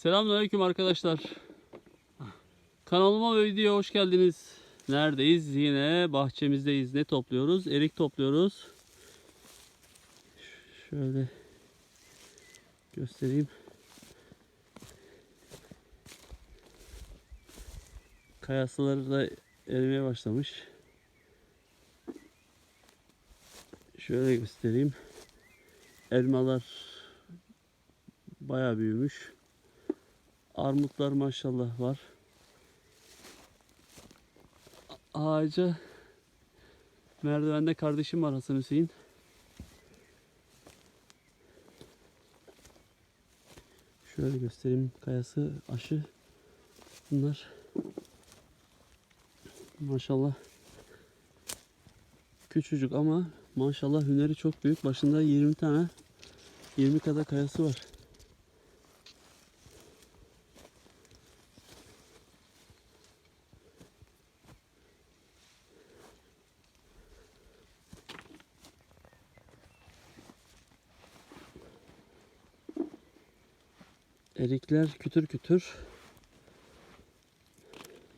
Selamünaleyküm arkadaşlar. Kanalıma ve videoya hoş geldiniz. Neredeyiz? Yine bahçemizdeyiz. Ne topluyoruz? Erik topluyoruz. Şöyle göstereyim. Kayasıları da erimeye başlamış. Şöyle göstereyim. Elmalar bayağı büyümüş. Armutlar maşallah var. Ağaca merdivende kardeşim var Hasan Hüseyin. Şöyle göstereyim. Kayası aşı. Bunlar maşallah küçücük ama maşallah hüneri çok büyük. Başında 20 tane 20 kadar kayası var. Erikler kütür kütür.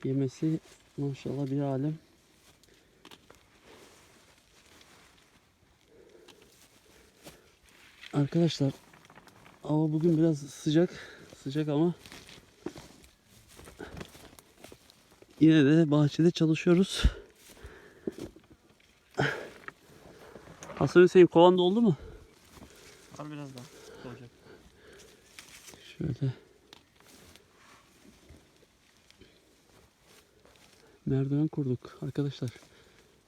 Yemesi maşallah bir alem. Arkadaşlar hava bugün biraz sıcak. Sıcak ama yine de bahçede çalışıyoruz. Hasan Hüseyin kovan doldu mu? Al biraz daha. Olacak. Şöyle. Merdiven kurduk arkadaşlar.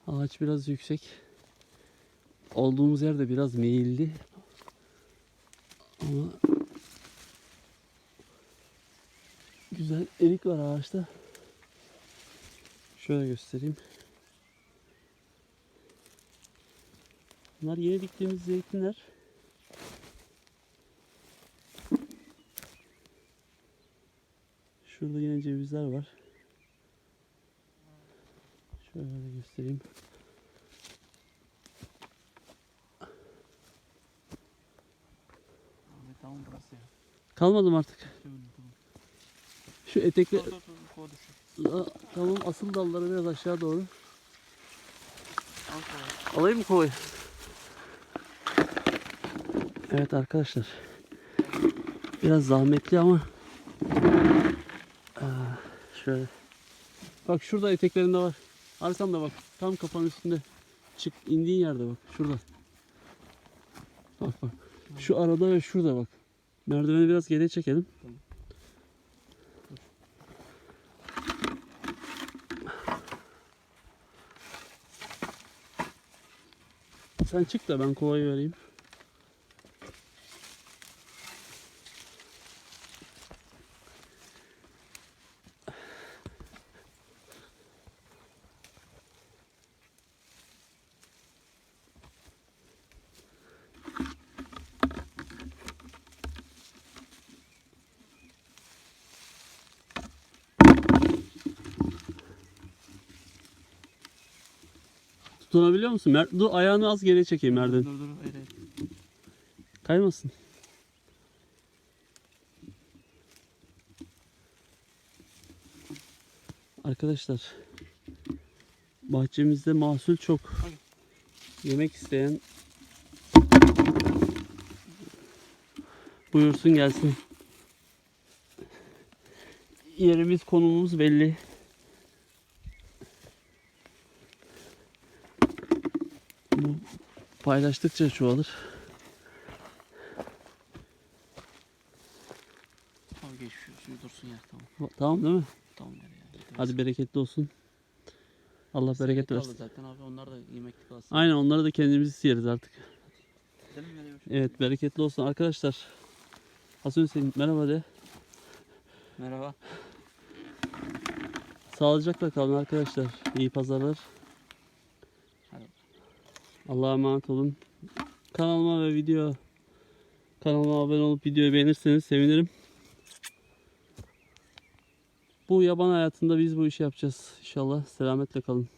Ağaç biraz yüksek. Olduğumuz yerde biraz meyilli. Ama güzel erik var ağaçta. Şöyle göstereyim. Bunlar yeni diktiğimiz zeytinler. Şurada yine cevizler var. Şöyle göstereyim. Kalmadım artık. Şu. Aa, tamam asıl dalları biraz aşağı doğru. Alayım mı kovayı? Evet arkadaşlar. Biraz zahmetli ama şöyle. Bak şurada eteklerinde var. Arkamda bak. Tam kafanın üstünde. Çık indiğin yerde bak. Şurada. Bak bak. Şu arada ve şurada bak. Merdiveni biraz geriye çekelim. Sen çık da ben kovayı vereyim. Tutunabiliyor musun? Mer dur ayağını az geriye çekeyim merdiven. Dur dur. Evet evet. Kaymasın. Arkadaşlar bahçemizde mahsul çok. Yemek isteyen buyursun gelsin. Yerimiz konumumuz belli. Bu paylaştıkça çoğalır. Tamam geç şu suyu dursun ya tamam. Tamam değil mi? Tamam ver ya. Hadi bereketli olsun. Allah bereket Kaldı versin. zaten abi onlar da yemeklik kalsın. Aynen onları da kendimiz yeriz artık. Evet bereketli olsun arkadaşlar. Hasan Hüseyin merhaba de. Merhaba. Sağlıcakla kalın arkadaşlar. İyi pazarlar. Allah'a emanet olun. Kanalıma ve video kanalıma abone olup videoyu beğenirseniz sevinirim. Bu yaban hayatında biz bu işi yapacağız. İnşallah selametle kalın.